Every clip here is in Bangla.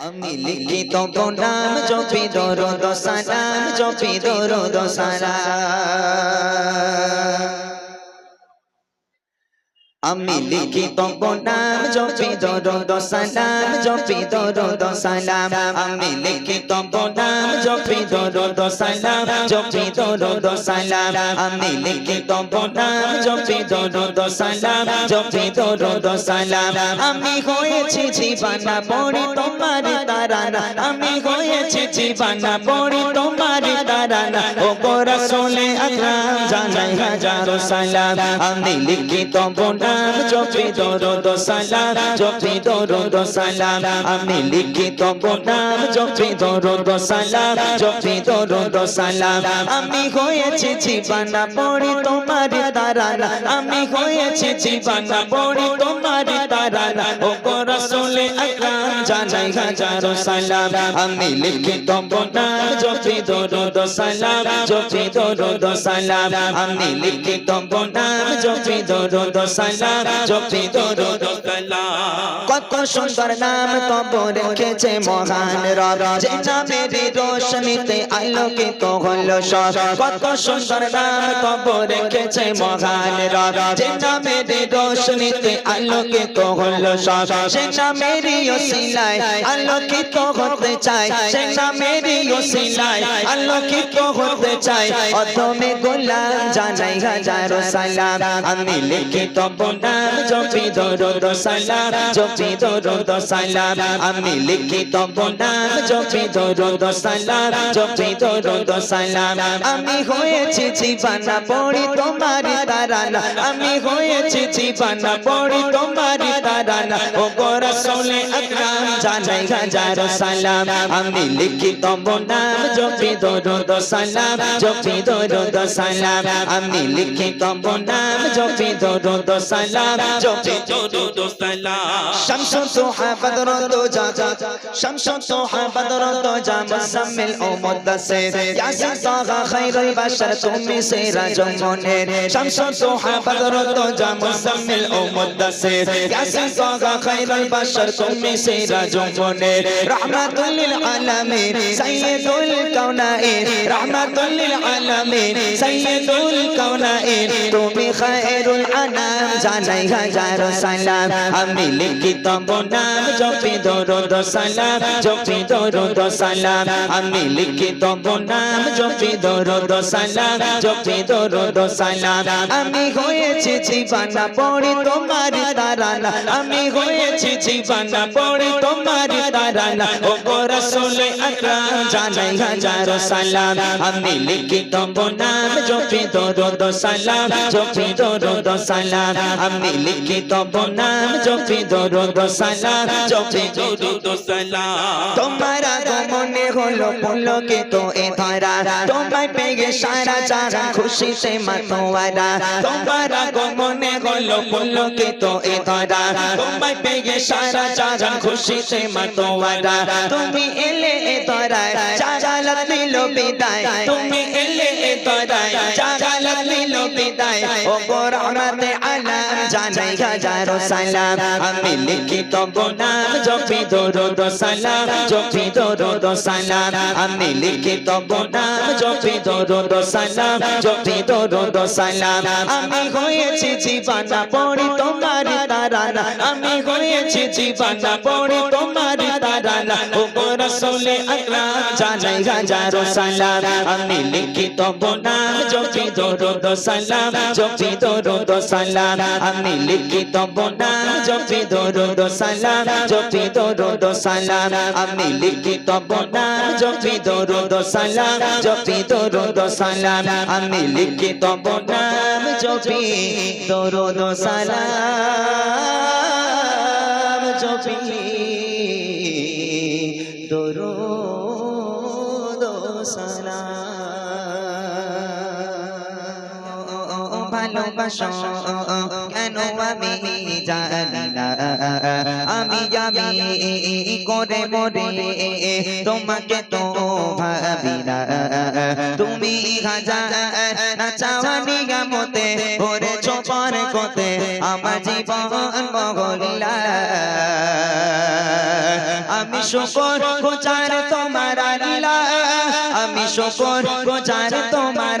আমি লিখিত নাম জপি দরদ সালাম জপি দরদ সালাম। আমি লিখিত নাম জপি দরদ, সালাম, জপি দরদ, সালাম। আমি লিখিত নাম জপি দরদ, সালাম, জপি দরদ, সালাম। আমি লিখিত নাম জপি দরদ, সালাম, জপি দরদ, সালাম। আমি হয়েছি জীবানা পড়ি তোমার তারানা। আমি হয়েছি জীবানা পড়ি তোমার তারানা। ও গো রাসূলে আকরাম হাজারো সালাম আমি লিখিত নাম জপি দরদ সালাম জপি দরদ সালাম আমি লিখিত নাম জপি দরদ সালাম জপি দরদ সালাম আমি হয়েছি জীবানা পড়ি তোমার তারানা আমি হয়েছি জীবানা পড়ি তোমার তারানা ও রাসূলে আকরাম জানাই হাজারো সালাম। আমি লিখিত নাম জপি দরদ সালাম জপি দরদ সালাম আমি লিখিত নাম জপি দরদ সালাম জপি দরদ সালাম কত সুন্দর নাম তব রেখেছে মহান রব যে নামের রোশনীতে আলোকিত হলো সব কত সুন্দর নাম তব রেখেছে মহান রব যে নামের রোশনীতে আলোকিত হলো সব সে নামেরই ওসিলায় আলোকিত হতে চাই সে নামেরই ওসিলায় আলোকিত হতে চাই অধমে গোলাম জানাই হাজারো সালাম আমি লিখিত নাম জপি দরদ সালাম জপি দরদ সালাম। আমি লিখিত নাম জপি দরদ সালাম জপি দরদ সালাম। আমি হয়েছি জীবানা পড়ি তোমার তারানা। আমি হয়েছি জীবানা পড়ি তোমার তারানা। ও গো আকরাম জানাই হাজারো সালাম। আমি লিখিত নাম জপি দরদ সালাম জপি দরদ সালাম। আমি লিখিত নাম জপি দরদ সালাম, জপি দরদ সালাম। শামস সুহা বদর দুজা শামস সুহা বদর দুজা মুসাম্মিল ও মুদাসসির। ইয়াসিন সাগা খায়রুল বাশার, তুমি সেরা জমনের শামস সুহা বদর দুজা মুসাম্মিল ও মুদাসসির। ইয়াসিন সাগা খায়রুল বাশার, তুমি সেরা জমনের রাহমাতুল লিল আলামিন, সাইয়্যিদুল কাউনাইন রাহমাতুল লিল আলামিন, সাইয়্যিদুল কাউনাইন তুমি খায়রুল আনাম জানাই হাজারো সালাম। আমি লিখিত নাম জপি দরদ সালাম, জপি দরদ সালাম। আমি লিখিত নাম জপি দরদ সালাম, জপি দরদ সালাম। আমি হয়েছি জীবানা পড়ি তোমার তারানা। আমি হয়েছি জীবানা পড়ি তোমার তারানা। ও রাসূলে আকরাম জানাই হাজারো সালাম। আমি লিখিত নাম জপি দরদ সালাম, জপি দরদ সালাম। আমি লিখিত নাম জপি দরদ সালাম, জপি দরদ সালাম। তোমার আগমনে হলো পুলকিত এ ধরা। তোমায় পেয়ে সারা জাহান খুশিতে মাতোয়ারা। তোমার আগমনে হলো পুলকিত এ ধরা তোমায় পেয়ে সারা জাহান খুশিতে মাতোয়ারা তুমি এলে এ ধরায় জাগালাত নিল বিদায়। তুমি এলে এ ধরায় জাগালাত নিল বিদায়। ও গো রহমতে আলাম জানাই হাজারো সালাম। আমি লিখিত নাম জপি দরুদ সালাম, জপি দরুদ সালাম। আমি লিখিত নাম জপি দরুদ সালাম, জপি দরুদ সালাম। আমি হয়েছি জীবানা পড়ি তোমার তারানা আমি হয়েছি জীবানা পড়ি তোমার তারানা ও রাসূলে আকরাম জানাই হাজারো সালাম। আমি লিখিত নাম জপি দরুদ সালাম, জপি দরুদ সালাম। আমি লিখিত নাম জপি দরুদ সালাম, জপি দরুদ সালাম। আমি লিখিত নাম জপি দরুদ সালাম, জপি দরুদ সালাম। আমি লিখিত নাম জপি দরুদ সালাম জপি দরুদ সালাম ভালোবাসো কেন আমি জানি না? আমি আমি করে মরে তোমাকে তো ভাবি না। তুমি হাজার না চাওয়া নিগামতে ওরে চোপার কোতে আমার জীবন মগল্লা আমি শুকর গোচার তোমার আমি শুকর গোচার তোমার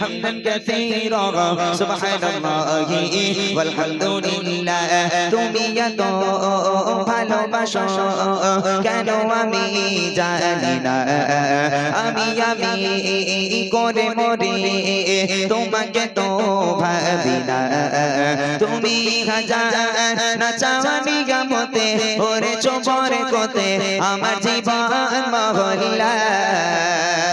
হামদান কাসীরা সুবহানাল্লাহ والحمدلله তুমি এত ভালোবাসো কেন আমি জানি না আমি আমি করে মরে তোমাকে তো ভাবি না তুমি হাজার না চাওয়ানি গামতে ওরে চোপর কোতে আমার জীবন মহল্লা আমি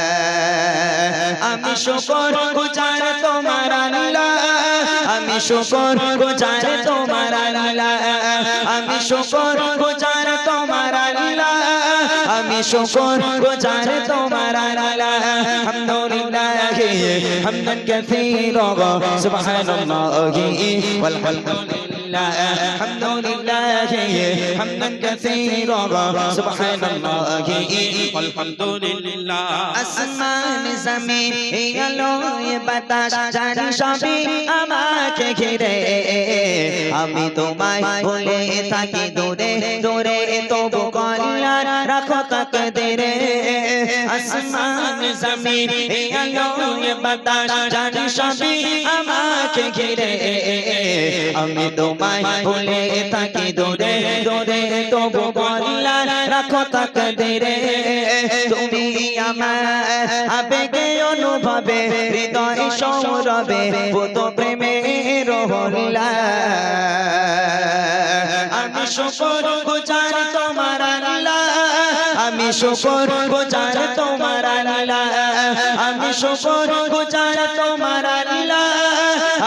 শুকর গুজার তোমার আল্লাহ আমি শুকর গুজার তোমার আল্লাহ আমি শুকর গুজার তোমার আল্লাহ আমি শুকর গুজার তোমার আল্লাহ হামদুলিল্লাহ, হামদান কাসীরা, সুবহানাল্লাহি, ওয়াল হামদুলিল্লাহ হামদুলিল্লাহ হামদান কাসীরা সুবহানাল্লাহি। ওয়াল আলহামদুলিল্লাহ আসমান জমিন এই আলো বাতাস জানি সবই আমাকে ঘিরে। আমি তোমায় বলে থাকি দূরে দূরে তবু কল্যাণ তাকে দেরে আসমান জমিন এই আলো এ বাতাস জানি সবই আমাকে ঘিরে আমি তোমায় বলে থাকি দূরে দূরে তবু কল্যাণ রাখো তাকে দেরে তুমি আমার আবেগে অনুভবে হৃদয় সৌরভে পুত প্রেমের হল্লা আমি শুকর শুকর গোচার তোমার লীলা। আমি শুকর গোচার তোমার লীলা।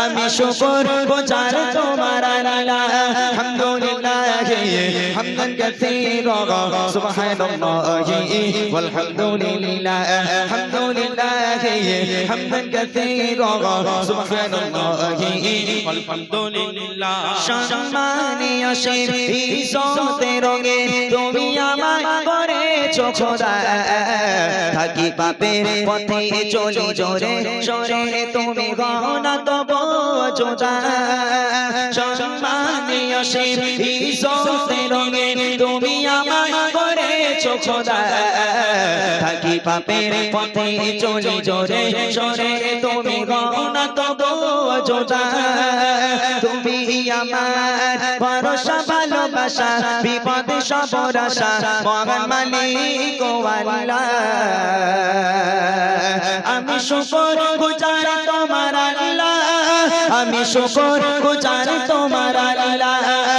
আমি শুকর গোচার তোমার লীলা। আলহামদুলিল্লাহ। হামদান কাসীরা সুবহানাল্লাহি والحمدلله الحمد لله حمدا كثيرا سبحان الله আলহামদুলিল্লাহ সম্মানীয় শিব ইসতে রঙে তুমি আমায় করেছো খোদা থাকি পাপের পথে চলি জোরে সরে তুমি গহনা তব জোদা সম্মানীয় শিব রঙে তুমি আমায় করেছ খোদা। থাকি পাপের পথে চলি জোরে তুমি জোদা। তুমি আমার ভরসা, ভালোবাসা মহান আমি শুকর গুজার তোমার আল্লাহ। আমি তোমার আল্লাহ।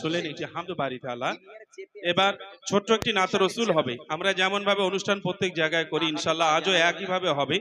শুনলেন এটি হামদ বাড়ি তালা এবার ছোট্ট একটি নাত রসুল হবে। আমরা যেমন ভাবে অনুষ্ঠান প্রত্যেক জায়গায় করি ইনশাল্লাহ আজও একই ভাবে হবে।